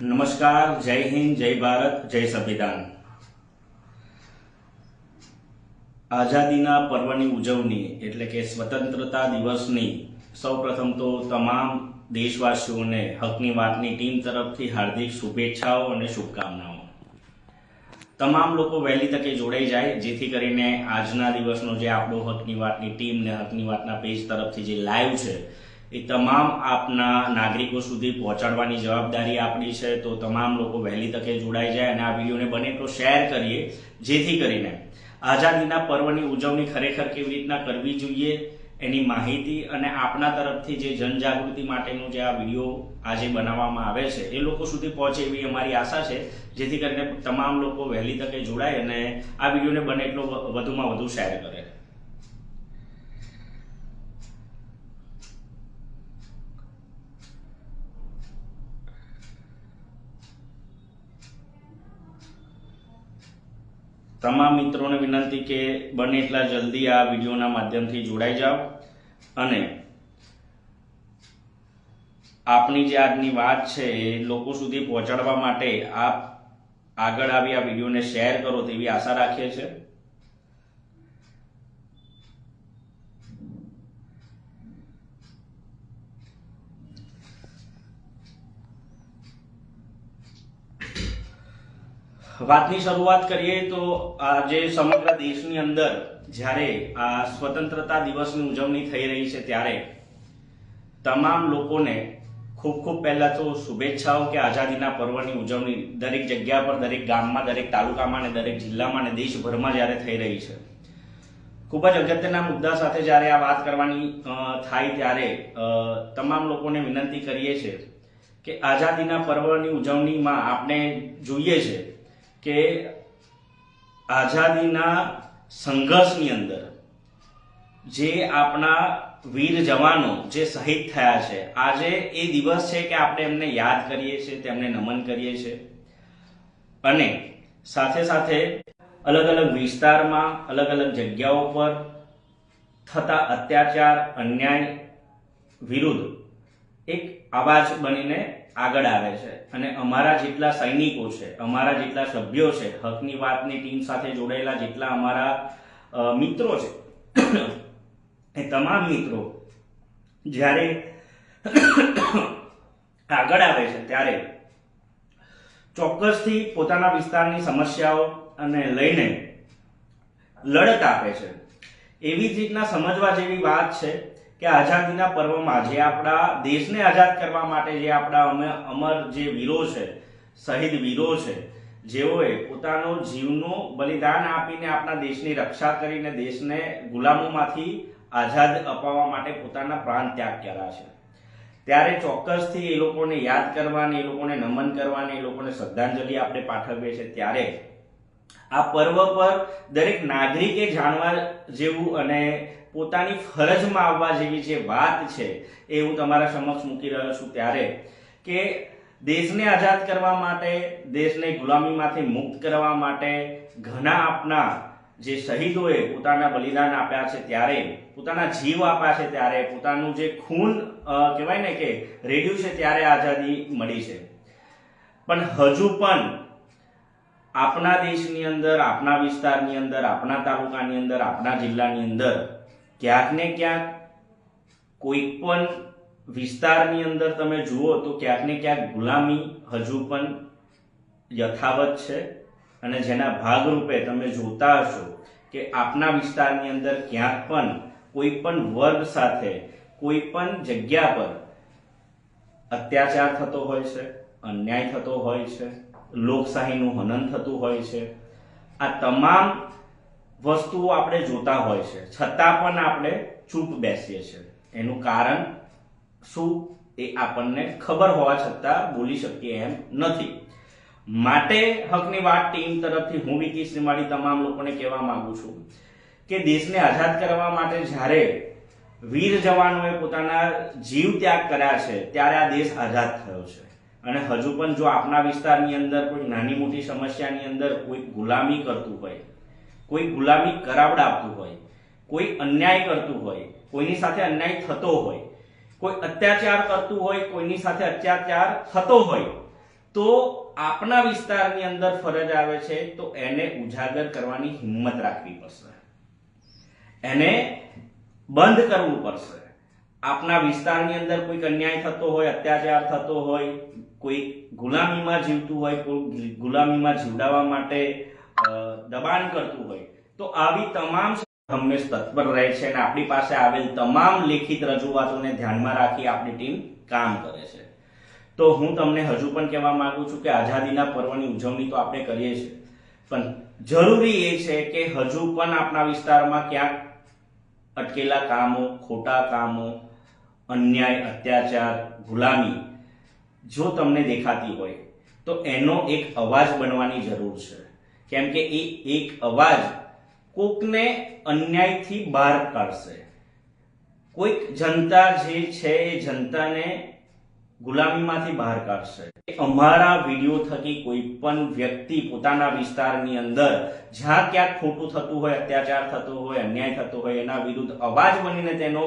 નમસ્કાર, જય હિન્દ, જય ભારત, જય સંવિધાન. આઝાદીના પર્વની ઉજવણી એટલે કે સ્વતંત્રતા દિવસની સૌપ્રથમ તો તમામ દેશવાસીઓને હકની વાતની ટીમ તરફથી હાર્દિક શુભેચ્છાઓ અને શુભકામનાઓ. તમામ લોકો વહેલી તકે જોડાઈ જાય, જેથી કરીને આજના દિવસનો જે આપણો હકની વાતની ટીમ ને હકની વાતના પેજ તરફથી જે લાઈવ છે એ તમામ આપના નાગરિકો સુધી પહોંચાડવાની જવાબદારી આપણી છે, તો તમામ લોકો વહેલી તકે જોડાઈ જાય અને આ વિડીયોને બને એટલો શેર કરીએ, જેથી કરીને આઝાદીના પર્વની ઉજવણી ખરેખર કેવી રીતના કરવી જોઈએ એની માહિતી અને આપના તરફથી જે જનજાગૃતિ માટેનો જે આ વીડિયો આજે બનાવવામાં આવે છે, એ લોકો સુધી પહોંચે એવી અમારી આશા છે, જેથી કરીને તમામ લોકો વહેલી તકે જોડાય અને આ વિડીયોને બને એટલો વધુમાં વધુ શેર કરે. તમામ મિત્રોને વિનંતી કે બને એટલા જલ્દી આ વિડીયોના માધ્યમથી જોડાઈ જાઓ. અને આપની જે આજની વાત છે એ લોકો સુધી પહોંચાડવા માટે આપ આગળ આવી આ વિડીયોને શેર કરો તેવી આશા રાખીએ છીએ. વાતની શરૂઆત કરીએ તો આજે સમગ્ર દેશની અંદર જ્યારે આ સ્વતંત્રતા દિવસની ઉજવણી થઈ રહી છે ત્યારે તમામ લોકોને ખૂબ ખૂબ પહેલા તો શુભેચ્છાઓ કે આઝાદીના પર્વની ઉજવણી દરેક જગ્યા પર, દરેક ગામમાં, દરેક તાલુકામાં અને દરેક જિલ્લામાં અને દેશભરમાં જ્યારે થઈ રહી છે. ખૂબ જ અગત્યના મુદ્દા સાથે જ્યારે આ વાત કરવાની થાય ત્યારે તમામ લોકોને વિનંતી કરીએ છીએ કે આઝાદીના પર્વની ઉજવણીમાં આપણે જોઈએ છે કે આઝાદીના સંઘર્ષની અંદર જે આપણા વીર જવાનો જે શહીદ થયા છે, આજે એ દિવસ છે કે આપણે એમને યાદ કરીએ છીએ, તેમને નમન કરીએ છીએ. અને સાથે સાથે અલગ અલગ વિસ્તારમાં અલગ અલગ જગ્યાઓ પર થતા અત્યાચાર, અન્યાય વિરુદ્ધ એક અવાજ બનીને આગળ આવે છે. અને અમારા જેટલા સૈનિકો છે, અમારા જેટલા સભ્યો છે, હકની વાતની ટીમ સાથે જોડાયેલા જેટલા અમારા મિત્રો છે, એ તમામ મિત્રો જ્યારે આગળ આવે છે ત્યારે ચોક્કસથી પોતાના વિસ્તારની સમસ્યાઓ અને લઈને લડત આપે છે. એવી જ રીતના સમજવા જેવી વાત છે કે આઝાદીના પર્વમાં જે આપણા દેશને આઝાદ કરવા માટે જે આપણા અમે અમર જે વીરો છે, શહીદ વીરો છે, જેઓએ પોતાનો જીવનું બલિદાન આપીને આપણા દેશની રક્ષા કરીને દેશને ગુલામોમાંથી આઝાદ અપાવવા માટે પોતાના પ્રાણ ત્યાગ કર્યા છે. ત્યારે ચોક્કસથી એ લોકોને યાદ કરવાની, એ લોકોને નમન કરવાની, એ લોકોને શ્રદ્ધાંજલિ આપણે પાઠવીએ છીએ ત્યારે આ પર્વ પર દરેક નાગરિકે જાણવા જેવું અને પોતાની ફરજમાં આવવા જેવી જે વાત છે એ હું તમારા સમક્ષ મૂકી રહ્યો છું ત્યારે કે દેશને આઝાદ કરવા માટે, દેશને ગુલામીમાંથી મુક્ત કરવા માટે ઘણા આપના જે શહીદોએ પોતાના બલિદાન આપ્યા છે ત્યારે, પોતાના જીવ આપ્યા છે ત્યારે, પોતાનું જે ખૂન કહેવાય ને કે રેડ્યું છે ત્યારે આઝાદી મળી છે. પણ હજુ પણ આપણા દેશની અંદર આપણા વિસ્તારની અંદર આપણા તાલુકાની અંદર આપણા જિલ્લાની અંદર ક્યાંક ને ક્યાંક કોઈ પણ વિસ્તારની અંદર તમે જુઓ તો ક્યાંક ને ક્યાંક ગુલામી હજુ પણ યથાવત છે અને જેના ભાગરૂપે તમે જોતા હશો કે આપના વિસ્તારની અંદર ક્યાંક પણ કોઈ પણ વર્ગ સાથે કોઈ પણ જગ્યા પર અત્યાચાર થતો હોય છે, અન્યાય થતો હોય છે, લોકશાહીનું હનન થતું હોય છે. આ તમામ વસ્તુઓ આપણે જોતા હોય છે. છતાં પણ આપણે ચૂપ બેસીએ છીએ. એનું કારણ શું એ આપણને ખબર હોવા છતાં બોલી શકીએ એમ નથી. માટે હકની વાત ટીમ તરફથી હું વિકી શ્રીમાળી તમામ લોકોને કહેવા માંગુ છું કે દેશને આઝાદ કરવા માટે જ્યારે વીર જવાનોએ પોતાના જીવ ત્યાગ કર્યા છે, ત્યારે આ દેશ આઝાદ થયો છે. અને હજુ પણ જો આપણા વિસ્તારની અંદર કોઈ નાની મોટી સમસ્યાની અંદર કોઈ ગુલામી કરતું હોય કોઈ ગુલામી કરાવડાવતું હોય, કોઈ અન્યાય કરતું હોય, કોઈની સાથે અન્યાય થતો હોય, કોઈ અત્યાચાર કરતું હોય, કોઈની સાથે અત્યાચાર થતો હોય, તો આપના વિસ્તારની અંદર ફરજ આવે છે તો એને ઉજાગર કરવાની હિંમત રાખવી પડશે. એને બંધ કરવું પડશે. આપના વિસ્તારની અંદર કોઈક અન્યાય થતો હોય, અત્યાચાર થતો હોય, કોઈ ગુલામીમાં જીવતું હોય, કોઈ ગુલામીમાં જીવડાવવા માટે દબાણ કરતું હોય, તો આવી તમામ હંમેશ તત્પર રહે છે અને આપણી પાસે આવેલ તમામ લેખિત રજૂઆતોને ધ્યાનમાં રાખી આપણી ટીમ કામ કરે છે. તો હું તમને હજુ પણ કહેવા માંગુ છું કે આઝાદીના પર્વની ઉજવણી તો આપણે કરીએ છીએ, પણ જરૂરી એ છે કે હજુ પણ આપણા વિસ્તારમાં ક્યાંક અટકેલા કામો, ખોટા કામો, અન્યાય, અત્યાચાર, ગુલામી જો તમને દેખાતી હોય, તો એનો એક અવાજ બનવાની જરૂર છે. કેમ કે એ એક અવાજ કોકને અન્યાયથી બહાર કાઢશે. કોઈક જનતા જે છે એ જનતાને ગુલામીમાંથી બહાર કાઢશે. અમારા વીડિયો થકી કોઈ પણ વ્યક્તિ પોતાના વિસ્તારની અંદર જ્યાં ક્યાંક ખોટું થતું હોય, અત્યાચાર થતો હોય, અન્યાય થતો હોય, એના વિરુદ્ધ અવાજ બનીને તેનો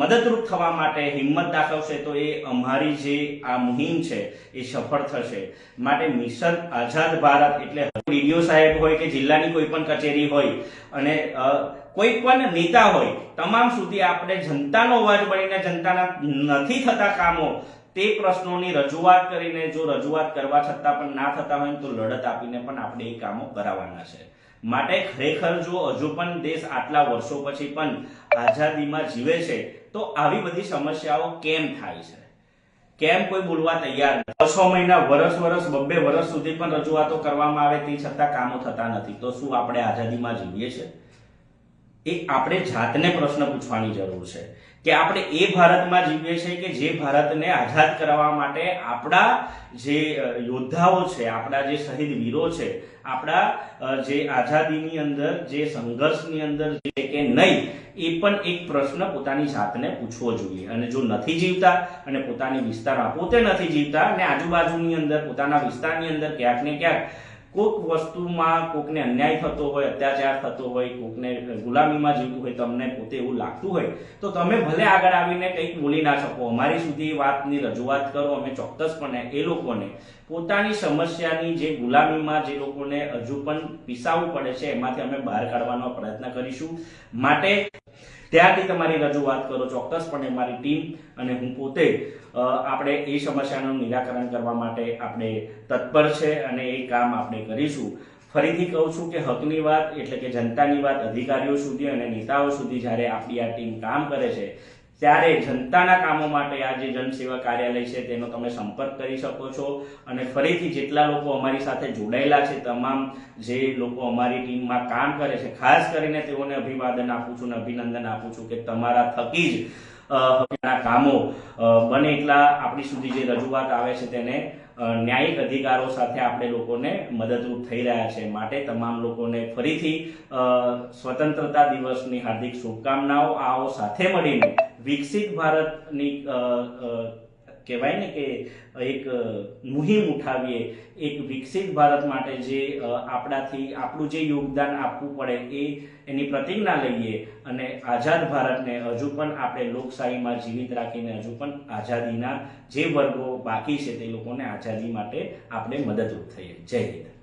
મદદરૂપ થવા માટે હિંમત દાખવશે તો એ અમારી જે આ મુહિમ છે એ સફળ થશે. માટે મિશન આઝાદ ભારત એટલે ડીડીઓ સાહેબ હોય કે જિલ્લાની કોઈ પણ કચેરી હોય અને કોઈ પણ નેતા હોય, તમામ સુધી આપણે જનતાનો અવાજ બનીને જનતાના નથી થતા કામો, તે પ્રશ્નોની રજૂઆત કરીને જો રજૂઆત કરવા છતાં પણ ના થતા હોય તો લડત આપીને પણ આપણે એ કામો કરાવવાના છે. માટે ખરેખર જો હજુ પણ દેશ આટલા વર્ષો પછી પણ આઝાદીમાં જીવે છે, તો આવી બધી સમસ્યાઓ કેમ થાય છે? કેમ કોઈ બોલવા તૈયાર છ મહિના વર્ષ વર્ષ બબ્બે વર્ષ સુધી પણ રજૂઆતો કરવામાં આવે તે છતાં કામો થતા નથી. તો શું આપણે આઝાદીમાં જીવીએ છીએ? એ આપણે જાતને પ્રશ્ન પૂછવાની જરૂર છે કે આપણે એ ભારતમાં જીવીએ છીએ કે જે ભારતને આઝાદ કરવા માટે આપણા જે યોદ્ધાઓ છે, આપણા જે શહીદ વીરો છે, આપણા જે આઝાદીની અંદર, જે સંઘર્ષની અંદર છે કે નહીં, એ પણ એક પ્રશ્ન પોતાની જાતને પૂછવો જોઈએ. અને જો નથી જીવતા અને પોતાની વિસ્તારમાં પોતે નથી જીવતા અને આજુબાજુની અંદર, પોતાના વિસ્તારની અંદર ક્યાંક ને ક્યાંક કોઈક વસ્તુમાં કોકને અન્યાય થતો હોય, અત્યાચાર થતો હોય, કોકને ગુલામીમાં જીવતું હોય, તમને પોતે એવું લાગતું હોય, તો તમે ભલે આગળ આવીને કંઈક બોલી ના શકો. અમારી સુધી વાતની રજૂઆત કરો, અમે ચોક્કસપણે એ લોકોને પોતાની સમસ્યાની જે ગુલામીમાં જે લોકોને હજુ પણ પીસાવવું પડે છે, એમાંથી અમે બહાર કાઢવાનો પ્રયત્ન કરીશું. માટે ત્યારથી તમારી રજૂઆત કરો ચોક્કસપણે મારી ટીમ અને હું પોતે આપણે એ સમસ્યાનું નિરાકરણ કરવા માટે આપણે તત્પર છે અને એ કામ આપણે કરીશું. ફરીથી કહું છું કે હકની વાત એટલે કે જનતાની વાત, અધિકારીઓ સુધી અને નેતાઓ સુધી જ્યારે આપણી આ ટીમ કામ કરે છે ત્યારે જનતાના કામો માટે આ જે જનસેવા કાર્યાલય છે, તેનો તમે સંપર્ક કરી શકો છો. અને ફરીથી જેટલા લોકો અમારી સાથે જોડાયેલા છે, તમામ જે લોકો અમારી ટીમમાં કામ કરે છે, ખાસ કરીને તેઓને અભિવાદન આપું છું અને અભિનંદન આપું છું કે તમારા થકી જ કામો બને એટલા આપણી સુધી જે રજૂઆત આવે છે તેને ન્યાયિક અધિકારો સાથે આપણે લોકોને મદદરૂપ થઈ રહ્યા છે માટે તમામ લોકોને ફરીથી સ્વતંત્રતા દિવસની હાર્દિક શુભકામનાઓ. આવો સાથે મળીને વિકસિત ભારતની કહેવાય ને કે એક મુહિમ ઉઠાવીએ, એક વિકસિત ભારત માટે જે આપણાથી, આપણું જે યોગદાન આપવું પડે એ, એની પ્રતિજ્ઞા લઈએ અને આઝાદ ભારતને હજુ પણ આપણે લોકશાહીમાં જીવિત રાખીને હજુ પણ આઝાદીના જે વર્ગો બાકી છે તે લોકોને આઝાદી માટે આપણે મદદરૂપ થઈએ. જય હિન્દ.